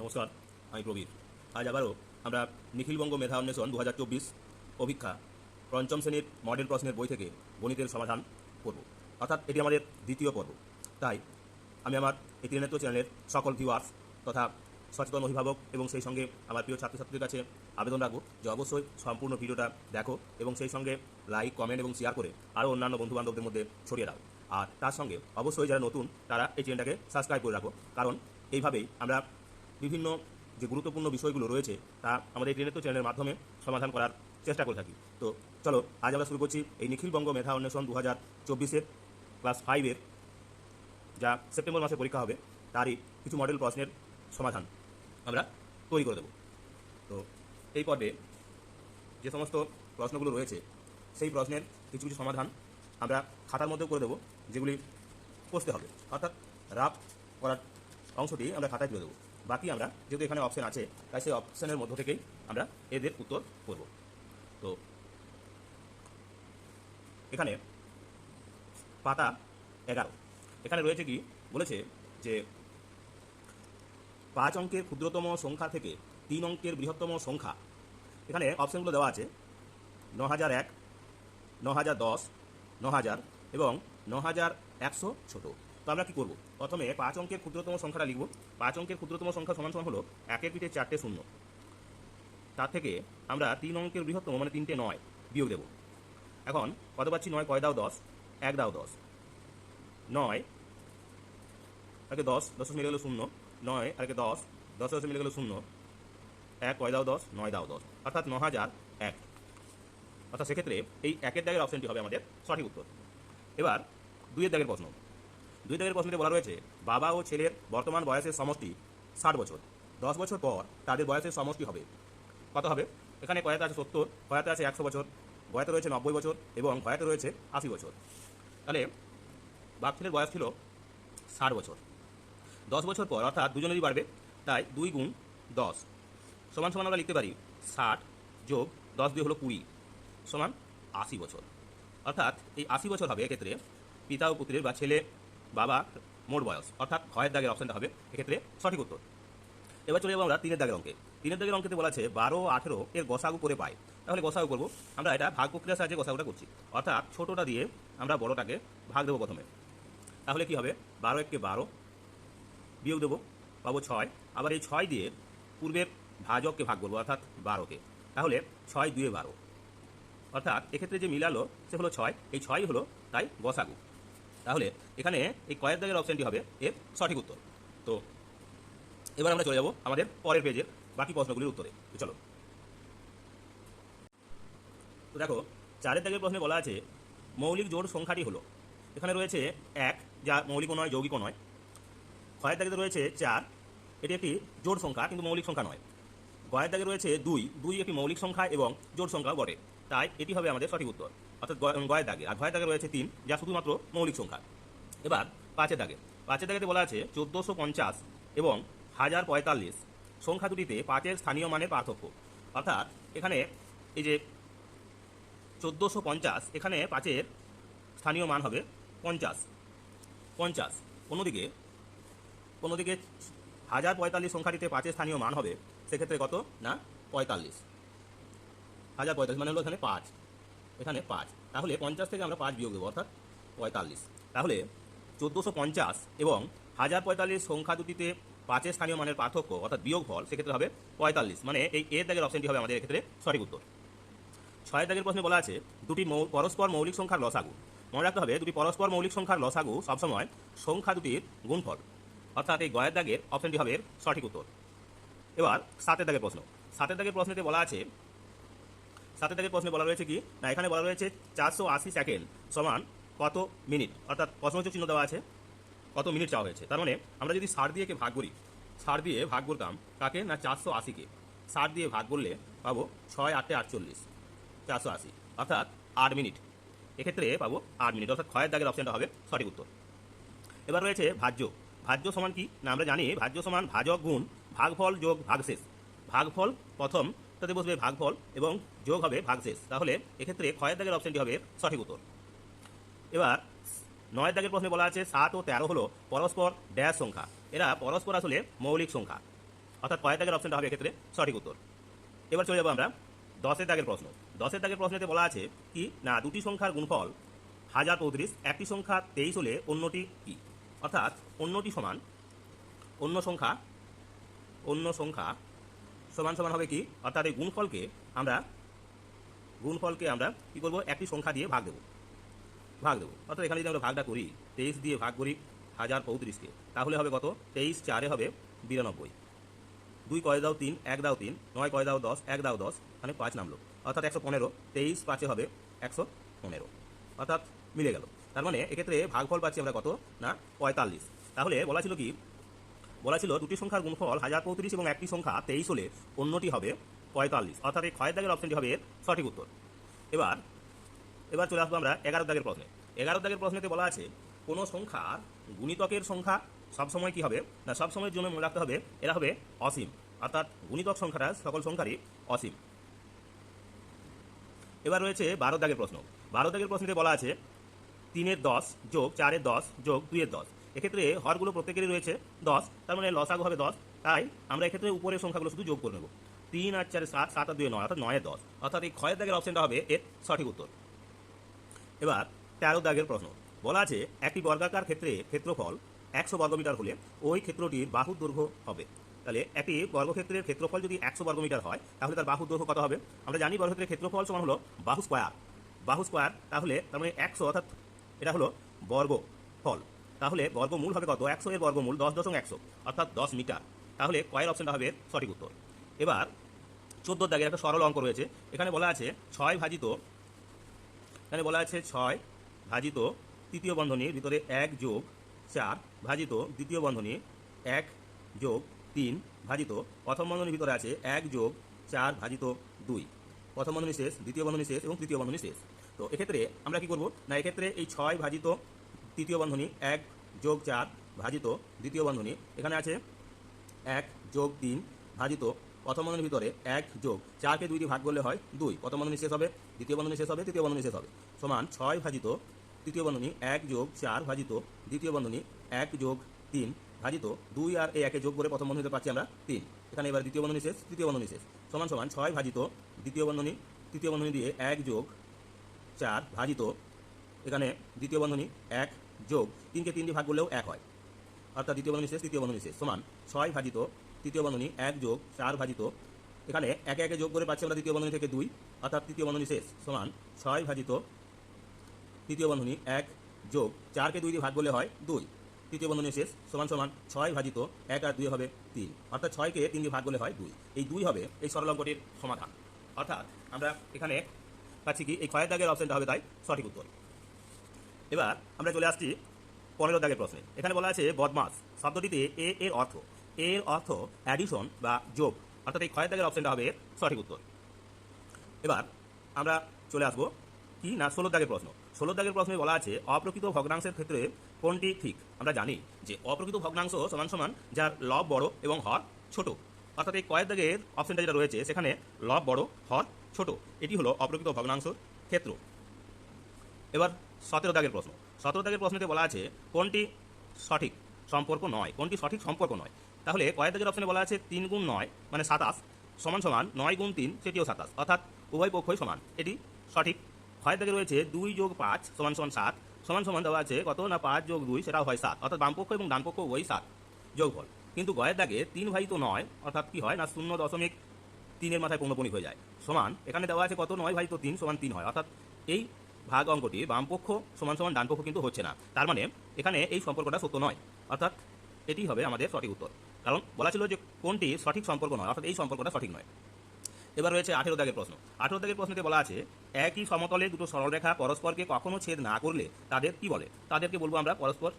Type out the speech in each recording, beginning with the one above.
নমস্কার, আমি প্রবীর। আজ আবারও আমরা নিখিলবঙ্গ মেধা অন্বেষণ দু হাজার চব্বিশ অভিক্ষা পঞ্চম শ্রেণির মডেল প্রশ্নের বই থেকে গণিতের সমাধান করব। অর্থাৎ এটি আমাদের দ্বিতীয় পর্ব। তাই আমি আমার এই ত্রিনেত্র চ্যানেলের সকল ভিউয়ার্স তথা সচেতন অভিভাবক এবং সেই সঙ্গে আমার প্রিয় ছাত্রছাত্রীদের কাছে আবেদন রাখব যে অবশ্যই সম্পূর্ণ ভিডিওটা দেখো এবং সেই সঙ্গে লাইক কমেন্ট এবং শেয়ার করে আরও অন্যান্য বন্ধুবান্ধবদের মধ্যে ছড়িয়ে দাও। আর তার সঙ্গে অবশ্যই যারা নতুন তারা এই চ্যানেলটাকে সাবস্ক্রাইব করে রাখো। কারণ এইভাবেই আমরা বিভিন্ন যে গুরুত্বপূর্ণ বিষয়গুলো রয়েছে, তা আমাদের এই ত্রিনেত্র চ্যানেলের মাধ্যমে সমাধান করার চেষ্টা করে থাকি। তো চলো, আজ আমরা শুরু করছি এই নিখিলবঙ্গ মেধা অন্বেষণ দু হাজার চব্বিশের ক্লাস ফাইভের যা সেপ্টেম্বর মাসে পরীক্ষা হবে। তারই কিছু মডেল প্রশ্নের সমাধান আমরা তৈরি করে দেব। তো এই পর্বে যে সমস্ত প্রশ্নগুলো রয়েছে, সেই প্রশ্নের কিছু কিছু সমাধান আমরা খাতার মধ্যেও করে দেবো, যেগুলি কষতে হবে। অর্থাৎ রাফ করার অংশটি আমরা খাতায় তুলে দেবো। বাকি আমরা যেহেতু এখানে অপশন আছে, তাই সেই অপশনের মধ্য থেকেই আমরা এদের উত্তর করব। তো, এখানে পাতা এগারো। এখানে রয়েছে কি? বলেছে যে পাঁচ অঙ্কের ক্ষুদ্রতম সংখ্যা থেকে তিন অঙ্কের বৃহত্তম সংখ্যা। এখানে অপশনগুলো দেওয়া আছে ন হাজার এক ন হাজার দশ ন হাজার এবং ন হাজার একশো ছোটো। তো আমরা কী করব? প্রথমে পাঁচ অঙ্কের ক্ষুদ্রতম সংখ্যাটা লিখব। পাঁচ অঙ্কের ক্ষুদ্রতম সংখ্যা সমান সমান হলো একের পিঠে চারটে শূন্য। তার থেকে আমরা তিন অঙ্কের বৃহত্তম মানে তিনটে নয়, বিয়োগ দেব। এখন কত পাচ্ছি? নয়, কয় দাও দশ, এক দাও দশ। নয় আগে দশ দশ মিলে গেলো শূন্য। নয় আগে দশ দশ দশ মিলে গেলো শূন্য। এক, কয় দাও দশ, নয় দাও দশ। অর্থাৎ ন হাজার এক। অর্থাৎ সেক্ষেত্রে এই একের দাগের অপশনটি হবে আমাদের সঠিক উত্তর। এবার দুইয়ের দাগের প্রশ্ন। দুই দাগের প্রশ্নটি বলা রয়েছে, বাবা ও ছেলের বর্তমান বয়সের সমষ্টি ষাট বছর। দশ বছর পর তাদের বয়সের সমষ্টি হবে। কত হবে? এখানে কয়াতে আছে? সত্তর কয়াতে আছে? একশো বছর গয়াতে রয়েছে? নব্বই বছর এবং গয়াতে রয়েছে? আশি বছর। তাহলে বাপ ছেলের বয়স ছিল ষাট বছর। দশ বছর পর, অর্থাৎ দুজনেরই বাড়বে, তাই দুই গুণ দশ। সমান সমান আমরা লিখতে পারি ষাট যোগ দশ দুই হলো কুড়ি সমান আশি বছর। অর্থাৎ এই আশি বছর হবে এক্ষেত্রে পিতা ও পুত্রের বা ছেলে বাবা মোট বয়স, অর্থাৎ ভয়ের দাগের অপশনটা হবে, এক্ষেত্রে সঠিক উত্তর। এবার চলে যাব আমরা তিনের দাগের অঙ্কে। তিনের দাগের অঙ্কেতে বলা আছে, বারো আঠেরো এর গসাগু করে পাই তাহলে গসাগু করব, আমরা এটা ভাগ প্রক্রিয়ার সাহায্যে গসাগুটা করছি। অর্থাৎ ছোটোটা দিয়ে আমরা বড়টাকে ভাগ দেবো প্রথমে। তাহলে কি হবে? বারো এককে বারো বিয়োগ দেবো, পাবো ছয়। আবার এই ছয় দিয়ে পূর্বের ভাজককে ভাগ করব, অর্থাৎ বারোকে। তাহলে ছয় দুয়ে বারো। অর্থাৎ এক্ষেত্রে যে মিলালো, সে হলো ছয়। এই ছয় হলো তাই গসাগু। তাহলে এখানে এই কয়ের দাগের অপশনটি হবে এর সঠিক উত্তর। তো এবার আমরা চলে যাব আমাদের পরের পেজের বাকি প্রশ্নগুলির উত্তরে। তো চলো। তো দেখো, চারের দাগের প্রশ্নে বলা আছে, মৌলিক জোড় সংখ্যাটি হলো। এখানে রয়েছে এক, যা মৌলিকও নয়, যৌগিকও নয়। ক্ষয়ের দাগে রয়েছে চার, এটি একটি জোড় সংখ্যা, কিন্তু মৌলিক সংখ্যা নয়। গয়ের দাগে রয়েছে দুই দুই একটি মৌলিক সংখ্যা এবং জোড় সংখ্যা বটে। তাই এটি হবে আমাদের সঠিক উত্তর। অর্থাৎ গয়ের দাগে। আর ঘয়ের দাগে রয়েছে তিন, যা শুধুমাত্র মৌলিক সংখ্যা। এবার পাঁচের দাগে। পাঁচের দাগেতে বলা আছে চোদ্দোশো পঞ্চাশ এবং হাজার পঁয়তাল্লিশ। সংখ্যা দুটিতে পাঁচের স্থানীয় মানের পার্থক্য। অর্থাৎ এখানে এই যে চোদ্দোশো পঞ্চাশ, এখানে পাঁচের স্থানীয় মান হবে পঞ্চাশ। পঞ্চাশ। অন্যদিকে অন্যদিকে হাজার পঁয়তাল্লিশ সংখ্যাটিতে পাঁচের স্থানীয় মান হবে সেক্ষেত্রে কত? না, পঁয়তাল্লিশ। হাজার পঁয়তাল্লিশ মানে হলো এখানে পাঁচ। এখানে পাঁচ। তাহলে পঞ্চাশ থেকে আমরা পাঁচ বিয়োগ দেবো, অর্থাৎ পঁয়তাল্লিশ। তাহলে চোদ্দোশো পঞ্চাশ এবং হাজার পঁয়তাল্লিশ সংখ্যা দুটিতে পাঁচের স্থানীয় মানের পার্থক্য, অর্থাৎ বিয়োগ ফল সেক্ষেত্রে হবে পঁয়তাল্লিশ। মানে এই এর দাগের অপশনটি হবে আমাদের এক্ষেত্রে সঠিক উত্তর। ছয়ের দাগের প্রশ্নে বলা আছে, দুটি পরস্পর মৌলিক সংখ্যার লসাগু। মনে রাখতে হবে, দুটি পরস্পর মৌলিক সংখ্যার লসাগু সবসময় সংখ্যা দুটির গুণফল। অর্থাৎ এই গয়ের দাগের অপশনটি হবে সঠিক উত্তর। এবার সাতের দাগের প্রশ্ন। সাতের দাগের প্রশ্নেতে বলা আছে সাতের দাগের প্রশ্নে বলা রয়েছে কি, না, এখানে বলা রয়েছে চারশো আশি সেকেন্ড সমান কত মিনিট? অর্থাৎ প্রশ্নবোচক চিহ্ন দেওয়া আছে, কত মিনিট চাওয়া হয়েছে। তার মানে আমরা যদি ষাট দিয়ে ভাগ করি ষাট দিয়ে ভাগ করতাম কাকে, না, চারশো আশিকে ষাট দিয়ে ভাগ করলে পাবো ছয় আটে আটচল্লিশ, চারশো আশি, অর্থাৎ আট মিনিট। এক্ষেত্রে পাবো আট মিনিট, অর্থাৎ ক্ষয়ের দাগের অপশনটা হবে সঠিক উত্তর। এবার রয়েছে ভাজ্য। ভাজ্য সমান কি? না, আমরা জানি ভাজ্য সমান ভাজক গুণ ভাগফল যোগ ভাগশেষ। ভাগফল প্রথম তাতে বসবে ভাগফল এবং যোগ হবে ভাগশেষ। তাহলে এক্ষেত্রে ক্ষয়ের দাগের অপশনটি হবে সঠিক উত্তর। এবার নয়ের দাগের প্রশ্নে বলা আছে, সাত ও তেরো হলো পরস্পর ড্যাশ সংখ্যা। এরা পরস্পর আসলে মৌলিক সংখ্যা। অর্থাৎ কয়েক দাগের অপশনটা হবে এক্ষেত্রে সঠিক উত্তর। এবার চলে যাব আমরা দশের দাগের প্রশ্ন। দশের দাগের প্রশ্নেতে বলা আছে কি? না, দুটি সংখ্যার গুণফল হাজার পঁয়ত্রিশ, একটি সংখ্যা তেইশ হলে অন্যটি কি? অর্থাৎ অন্যটি সমান অন্য সংখ্যা অন্য সংখ্যা সমান সমান হবে কি? অর্থাৎ এই গুণফলকে আমরা গুণফলকে আমরা কি করব? একটি সংখ্যা দিয়ে ভাগ দেবো। ভাগ দেবো। অর্থাৎ এখানে যদি আমরা ভাগটা করি, তেইশ দিয়ে ভাগ করি, হাজার পঁয়ত্রিশকে, তাহলে হবে কত? তেইশ চারে হবে বিরানব্বই। দুই কয় দাও তিন, এক দাও তিন, নয় কয় দাও দশ, এক দাও দশ মানে পাঁচ নামলো। অর্থাৎ একশো পনেরো, তেইশ পাঁচে হবে একশো পনেরো। অর্থাৎ মিলে গেল। তার মানে এক্ষেত্রে ভাগফল পাচ্ছি আমরা কত? না, পঁয়তাল্লিশ। তাহলে বলা ছিল কি? বলা ছিল দুটি সংখ্যার গুণফল হাজার পঁয়ত্রিশ এবং একটি সংখ্যা তেইশ হলে অন্যটি হবে পঁয়তাল্লিশ। অর্থাৎ এই ক্ষয়ের দাগের অপশনটি হবে সঠিক উত্তর। এবার এবার চলে আসব আমরা এগারো দাগের প্রশ্নে। এগারো দাগের প্রশ্নেতে বলা আছে, কোনো সংখ্যার গুণিতকের সংখ্যা সবসময় কি হবে? না, সবসময়ের জন্য মনে রাখতে হবে এরা হবে অসীম। অর্থাৎ গুণিতক সংখ্যাটা সকল সংখ্যারই অসীম। এবার রয়েছে বারো দাগের প্রশ্ন। বারো দাগের প্রশ্নেতে বলা আছে, তিনের দশ যোগ চারের দশ যোগ দুইয়ের দশ। এক্ষেত্রে হরগুলো প্রত্যেকেরই রয়েছে দশ, তার মানে লসাগু হবে দশ। তাই আমরা এক্ষেত্রে উপরের সংখ্যাগুলো শুধু যোগ করে নেব। তিন আর চারে সাত সাত আর দুই নয়, অর্থাৎ নয়ের দশ। অর্থাৎ এই ক্ষয়ের দাগের অপশনটা হবে এর সঠিক উত্তর। এবার তেরো দাগের প্রশ্ন। বলা আছে, একটি বর্গাকার ক্ষেত্রে ক্ষেত্রফল একশো বর্গমিটার হলে ওই ক্ষেত্রটির বাহুর দৈর্ঘ্য হবে। তাহলে একটি বর্গক্ষেত্রের ক্ষেত্রফল যদি একশো বর্গমিটার হয়, তাহলে তার বাহুর দৈর্ঘ্য কত হবে? আমরা জানি বর্গক্ষেত্রের ক্ষেত্রফল সমান হলো বাহু স্কোয়ার। বাহু স্কোয়ার, তাহলে তার মানে একশো, অর্থাৎ এটা হলো বর্গ ফল তাহলে বর্গমূল হবে কত? একশো এর বর্গমূল দশ দশম একশো, অর্থাৎ দশ মিটার। তাহলে কয়ের অপশনটা হবে সঠিক উত্তর। এবার চোদ্দ দাগের একটা সরল অঙ্ক রয়েছে। এখানে বলা আছে ছয় ভাজিত, এখানে বলা আছে ছয় ভাজিত তৃতীয় বন্ধনীর ভিতরে এক যোগ চার ভাজিত দ্বিতীয় বন্ধনী এক যোগ তিন ভাজিত। প্রথম বন্ধনীর ভিতরে আছে এক যোগ চার ভাজিত দুই। প্রথম বন্ধনী শেষ, দ্বিতীয় বন্ধনী শেষ এবং তৃতীয় বন্ধনী শেষ। তো এক্ষেত্রে আমরা কি করব? না, এক্ষেত্রে এই ছয় ভাজিত তৃতীয় বন্ধনী এক যোগ চার ভাজিত দ্বিতীয় বন্ধনী। এখানে আছে এক যোগ তিন ভাজিত প্রথম বন্ধনীর ভিতরে এক যোগ। চারকে দুইটি ভাগ করলে হয় দুই। প্রথম বন্ধনী শেষ হবে, দ্বিতীয় বন্ধনী শেষ হবে, তৃতীয় বন্ধনী শেষ হবে। সমান ছয় ভাজিত তৃতীয় বন্ধনী এক যোগ চার ভাজিত দ্বিতীয় বন্ধনী এক যোগ তিন ভাজিত দুই আর এই একে যোগ করে প্রথম বন্ধনীতে পাচ্ছি আমরা তিন। এখানে এবার দ্বিতীয় বন্ধনী শেষ, তৃতীয় বন্ধনী শেষ। সমান সমান ছয় ভাজিত দ্বিতীয় বন্ধনী, তৃতীয় বন্ধনী দিয়ে এক যোগ চার ভাজিত। এখানে দ্বিতীয় বন্ধনী এক যোগ তিনকে তিন দিয়ে ভাগ করলেও এক হয়। অর্থাৎ দ্বিতীয় বন্ধনী শেষ, তৃতীয় বন্ধনী শেষ, সমান ছয় ভাজিত তৃতীয় বন্ধনী এক যোগ চার ভাজিত। এখানে একে একে যোগ করে পাচ্ছি আমরা দ্বিতীয় বন্ধনী থেকে দুই, অর্থাৎ তৃতীয় বন্ধনী শেষ, সমান ছয় ভাজিত তৃতীয় বন্ধনী এক যোগ চারকে দুই দিয়ে ভাগ করলে হয় দুই। তৃতীয় বন্ধনী শেষ, সমান সমান ছয় ভাজিত এক আর দুই হবে তিন, অর্থাৎ ছয়কে তিন দিয়ে ভাগ করলে হয় দুই। এই দুই হবে এই সরল অঙ্কটির সমাধান। অর্থাৎ আমরা এখানে পাচ্ছি কি, এই ক্ষয়ের দাগের অপশনটা হবে তাই সঠিক উত্তর। এবার আমরা চলে আসছি পনেরো দাগের প্রশ্নে। এখানে বলা আছে বদমাস, শব্দটিতে এ এর অর্থ। এ এর অর্থ অ্যাডিশন বা যোগ অর্থাৎ এই ক্ষয়ের দাগের অপশনটা হবে সঠিক উত্তর। এবার আমরা চলে আসব কি না ষোলো দাগের প্রশ্ন। ষোলো দাগের প্রশ্নে বলা আছে অপ্রকৃত ভগ্নাংশের ক্ষেত্রে কোনটি ঠিক? আমরা জানি যে অপ্রকৃত ভগ্নাংশ সমান সমান যার লব বড় এবং হর ছোট। অর্থাৎ এই কয়েক দাগের অপশনটা যেটা রয়েছে, সেখানে লব বড়, হর ছোট। এটি হলো অপ্রকৃত ভগ্নাংশ ক্ষেত্র। এবার সতেরো দাগের প্রশ্ন। সতেরো দাগের প্রশ্নতে বলা আছে, কোনটি সঠিক সম্পর্ক নয়? কোনটি সঠিক সম্পর্ক নয়? তাহলে কয়েক দাগের অপশনে বলা আছে, তিন গুণ নয় মানে সাতাশ, সমান সমান নয় গুণ তিন, সেটিও সাতাশ। অর্থাৎ উভয় পক্ষই সমান। এটি সঠিক। ক্ষয়ের দাগে রয়েছে, দুই যোগ পাঁচ, সমান সমান সাত, সমান সমান দেওয়া আছে, কত না পাঁচ যোগ দুই, সেটাও হয় সাত। অর্থাৎ বামপক্ষ এবং ডানপক্ষ উভয়ই সাত যোগফল। কিন্তু গয়ের দাগে তিন ভাই তো নয়, অর্থাৎ কি হয় না, শূন্য দশমিক তিনের মাথায় পৌনপণিক হয়ে যায়। সমান, এখানে দেওয়া আছে কত নয় ভাই তো তিন, সমান তিন হয়। অর্থাৎ এই ভাগ অঙ্কটি বামপক্ষ সমান সমান ডানপক্ষ কিন্তু হচ্ছে না। তার মানে এখানে এই সম্পর্কটা সত্য নয়। অর্থাৎ এটি হবে আমাদের সঠিক উত্তর। কারণ বলা ছিল যে কোনটি সঠিক সম্পর্ক নয়, অর্থাৎ এই সম্পর্কটা সঠিক নয়। এবার রয়েছে আঠেরো দাগের প্রশ্ন। আঠেরো দাগের প্রশ্নতে বলা আছে, একই সমতলে দুটো সরলরেখা পরস্পরকে কখনো ছেদ না করলে তাদের কি বলে? তাদেরকে বলব আমরা পরস্পর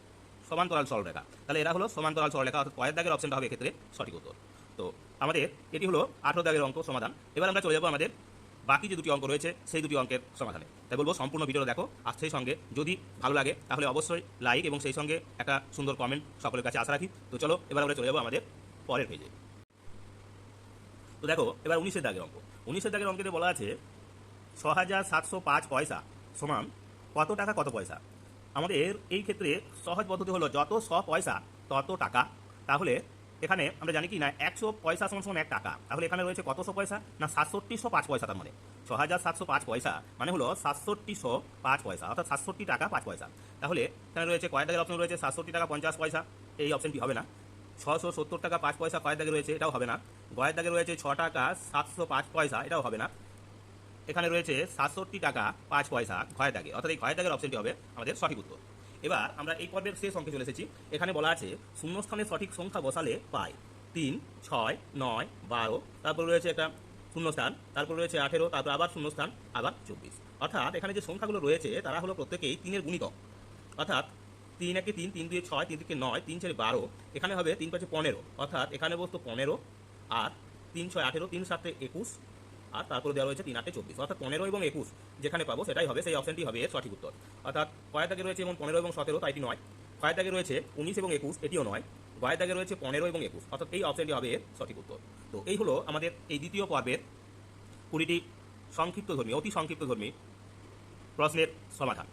সমান্তরাল সরলরেখা। তাহলে এরা হলো সমান্তরাল সরলরেখা, অর্থাৎ কয়েক দাগের অপশনটা হবে এক্ষেত্রে সঠিক উত্তর। তো আমাদের এটি হলো আঠেরো দাগের অঙ্ক সমাধান। এবার আমরা চলে যাব আমাদের বাকি যে দুটি অঙ্ক রয়েছে, সেই দুটি অঙ্কের সমাধানে। তাই বলব, সম্পূর্ণ ভিডিওটা দেখো, আর সেই সঙ্গে যদি ভালো লাগে, তাহলে অবশ্যই লাইক এবং সেই সঙ্গে একটা সুন্দর কমেন্ট সকলের কাছে আশা রাখি। তো চলো, এবার আমরা চলে যাব আমাদের পরের পেজে তো দেখো, এবার উনিশের দাগের অঙ্ক। উনিশের দাগের অঙ্কেতে বলা আছে ছ হাজার সাতশো পাঁচ পয়সা সমান কত টাকা, কত পয়সা? আমাদের এই ক্ষেত্রে সহজ পদ্ধতি হলো, যত শ পয়সা, তত টাকা। তাহলে এখানে আমরা জানি কি না, একশো পয়সা সমান সমান এক টাকা। তাহলে এখানে রয়েছে কতশো পয়সা? না, সাতষট্টিশো পাঁচ পয়সা তার মানে। ছ হাজার সাতশো পাঁচ পয়সা মানে হলো সাতষট্টিশো পাঁচ পয়সা, অর্থাৎ সাতষট্টি টাকা পাঁচ পয়সা। তাহলে এখানে রয়েছে কয়েক দাগের অপশন রয়েছে, সাতষট্টি টাকা পঞ্চাশ পয়সা। এই অপশনটি হবে না। ছশো সত্তর টাকা পাঁচ পয়সা কয়েক দাগে রয়েছে, এটাও হবে না। গয়ের দাগে রয়েছে ছ টাকা সাতশো পাঁচ পয়সা, এটাও হবে না। এখানে রয়েছে সাতষট্টি টাকা পাঁচ পয়সা ক্ষয় দাগে। অর্থাৎ এই ক্ষয় দাগের অপশনটি হবে আমাদের সঠিক উত্তর। এবার আমরা এই পর্বের শেষ অঙ্কে চলে এসেছি। এখানে বলা আছে, শূন্যস্থানের সঠিক সংখ্যা বসালে পাই। তিন, ছয়, নয়, বারো, তারপর রয়েছে একটা শূন্যস্থান, তারপর রয়েছে আঠেরো, তারপর আবার শূন্যস্থান, আবার চব্বিশ। অর্থাৎ এখানে যে সংখ্যাগুলো রয়েছে, তারা হলো প্রত্যেকেই তিনের গুণিতক। অর্থাৎ তিন একে তিন তিন দুয়ে ছয়, তিন থেকে নয়, তিন চারে বারো, এখানে হবে তিন পাঁচে পনেরো। অর্থাৎ এখানে বসতো পনেরো, আর তিন ছয় আঠেরো, তিন সাতে একুশ আর তারপরে দেওয়া রয়েছে তিন আটে চব্বিশ। অর্থাৎ পনেরো এবং একুশ যেখানে পাবো সেটাই হবে, সেই অপশনটি হবে এর সঠিক উত্তর। অর্থাৎ কয়েক দাগে রয়েছে এবং পনেরো এবং সতেরো, তাইটি নয়। কয়েক দাগে রয়েছে উনিশ এবং একুশ, এটিও নয়। গয়ের দাগে রয়েছে পনেরো এবং একুশ, অর্থাৎ এই অপশনটি হবে এর সঠিক উত্তর। তো এই হলো আমাদের এই দ্বিতীয় পর্বের কুড়িটি সংক্ষিপ্ত ধর্মী, অতি সংক্ষিপ্ত ধর্মী প্রশ্নের সমাধান।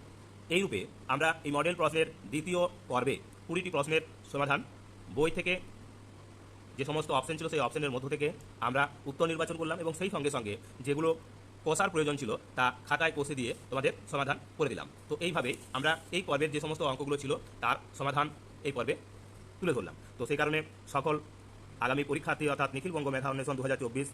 এইরূপে আমরা এই মডেল প্রশ্নের দ্বিতীয় পর্বে কুড়িটি প্রশ্নের সমাধান বই থেকে যে সমস্ত অপশন ছিল, সেই অপশনের মধ্য থেকে আমরা উত্তর নির্বাচন করলাম এবং সেই সঙ্গে সঙ্গে যেগুলো কষার প্রয়োজন ছিল, তা খাতায় কষে দিয়ে তোমাদের সমাধান করে দিলাম। তো এইভাবে আমরা এই পর্বের যে সমস্ত অঙ্কগুলো ছিল, তার সমাধান এই পর্বে তুলে ধরলাম। তো সেই কারণে সকল আগামী পরীক্ষার্থী, অর্থাৎ নিখিল বঙ্গ মেধা অন্বেষণ দু হাজার চব্বিশ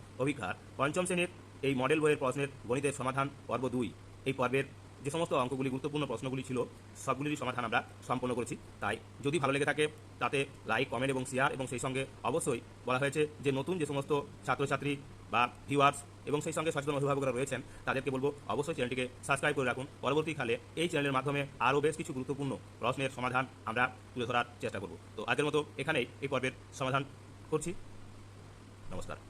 পঞ্চম শ্রেণির এই মডেল বইয়ের প্রশ্নের গণিতের সমাধান পর্ব দুই এই পর্বের যে সমস্ত অঙ্কগুলি গুরুত্বপূর্ণ প্রশ্নগুলি ছিল, সবগুলিরই সমাধান আমরা সম্পন্ন করেছি। তাই যদি ভালো লেগে থাকে, তাতে লাইক কমেন্ট এবং শেয়ার এবং সেই সঙ্গে অবশ্যই বলা হয়েছে যে নতুন যে সমস্ত ছাত্রছাত্রী বা ভিউয়ার্স এবং সেই সঙ্গে সচেতন অভিভাবকরা রয়েছেন, তাদেরকে বলব অবশ্যই চ্যানেলটিকে সাবস্ক্রাইব করে রাখুন। পরবর্তীকালে এই চ্যানেলের মাধ্যমে আরও বেশ কিছু গুরুত্বপূর্ণ প্রশ্নের সমাধান আমরা তুলে ধরার চেষ্টা করব। তো আজকের মতো এখানেই এই পর্বের সমাধান করছি। নমস্কার।